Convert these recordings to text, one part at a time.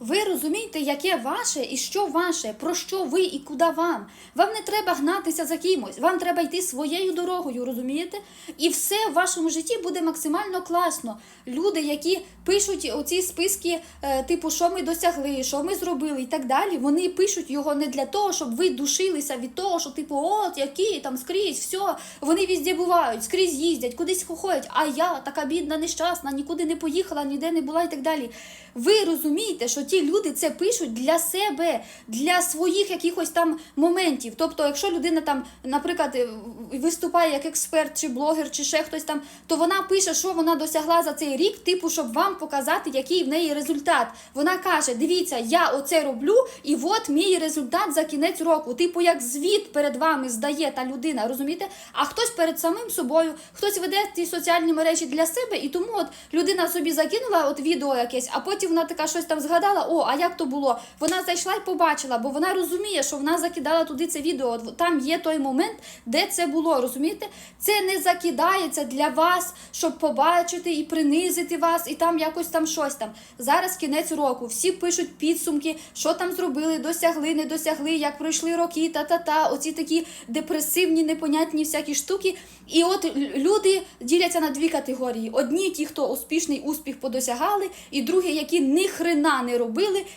Ви розумієте, яке ваше і що ваше, про що ви і куди вам. Вам не треба гнатися за кимось, вам треба йти своєю дорогою, розумієте? І все в вашому житті буде максимально класно. Люди, які пишуть оці списки, е, типу, що ми досягли, що ми зробили і так далі, вони пишуть його не для того, щоб ви душилися від того, що типу, от які там скрізь, все, вони везде бувають, скрізь їздять, кудись ходять, а я така бідна, нещасна, нікуди не поїхала, ніде не була і так далі. Ви розумієте, що ті люди це пишуть для себе, для своїх якихось там моментів. Тобто, якщо людина там, наприклад, е, виступає як експерт чи блогер, чи ще хтось там, то вона пише, що вона досягла за цей рік, типу, щоб вам показати, який в неї результат. Вона каже: дивіться, я оце роблю, і от мій результат за кінець року. Типу, як звіт перед вами здає та людина, розумієте? А хтось перед самим собою, хтось веде ті соціальні мережі для себе, і тому от людина собі закинула от відео якесь, а потім вона така щось там згадала. О, а як то було? Вона зайшла і побачила, бо вона розуміє, що вона закидала туди це відео. Там є той момент, де це було. Розумієте? Це не закидається для вас, щоб побачити і принизити вас, і там якось там щось там. Зараз кінець року. Всі пишуть підсумки, що там зробили, досягли, не досягли, як пройшли роки, та-та-та. Оці такі депресивні, непонятні всякі штуки. І от люди діляться на дві категорії: одні ті, хто успішний успіх подосягали, і другі, які ні хрена не робили,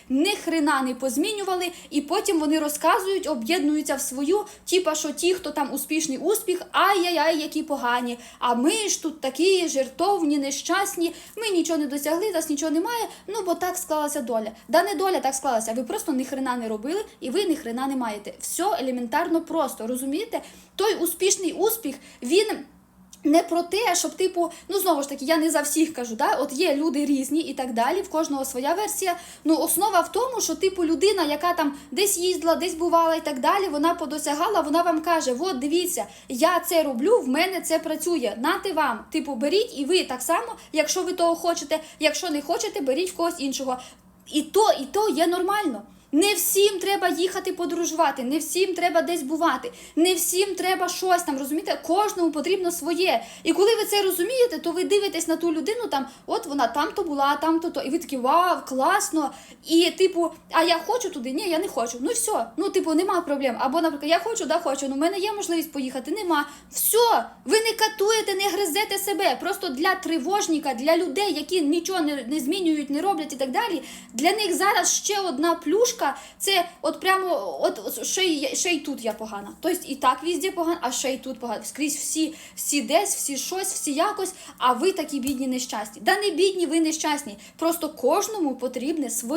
ні хрена не позмінювали, і потім вони розказують, об'єднуються в свою, типа, що ті, хто там успішний успіх, ай-яй-яй, які погані. А ми ж тут такі жертовні, нещасні, ми нічого не досягли, нас нічого немає. Ну бо так склалася доля. Да не доля так склалася. Ви просто ні хрена не робили, і ви ні хрена не маєте. Все елементарно просто. Розумієте? Той успішний успіх, він. Не про те, щоб типу, ну знову ж таки, я не за всіх кажу, да? от є люди різні і так далі, в кожного своя версія. Ну, основа в тому, що типу людина, яка там десь їздила, десь бувала і так далі, вона подосягала, вона вам каже: от дивіться, я це роблю, в мене це працює. Нати вам, типу, беріть, і ви так само, якщо ви того хочете. Якщо не хочете, беріть в когось іншого. І то, і то є нормально. Не всім треба їхати подорожувати, не всім треба десь бувати, не всім треба щось там, розумієте? Кожному потрібно своє. І коли ви це розумієте, то ви дивитесь на ту людину, там, от вона там-то була, там-то то. І ви такі, вау, класно. І типу, а я хочу туди? Ні, я не хочу. Ну все, ну типу, нема проблем. Або, наприклад, я хочу, да хочу. Ну, в мене є можливість поїхати, нема. Все, ви не катуєте, не гризете себе. Просто для тривожника, для людей, які нічого не, не змінюють, не роблять і так далі. Для них зараз ще одна плюшка. Це от прямо, от, от ще, й, ще й тут я погана. Тобто і так візде погано, а ще й тут погано. Скрізь всі, всі десь, всі щось, всі якось, а ви такі бідні нещасні. Да не бідні, ви нещасні. Просто кожному потрібне своє.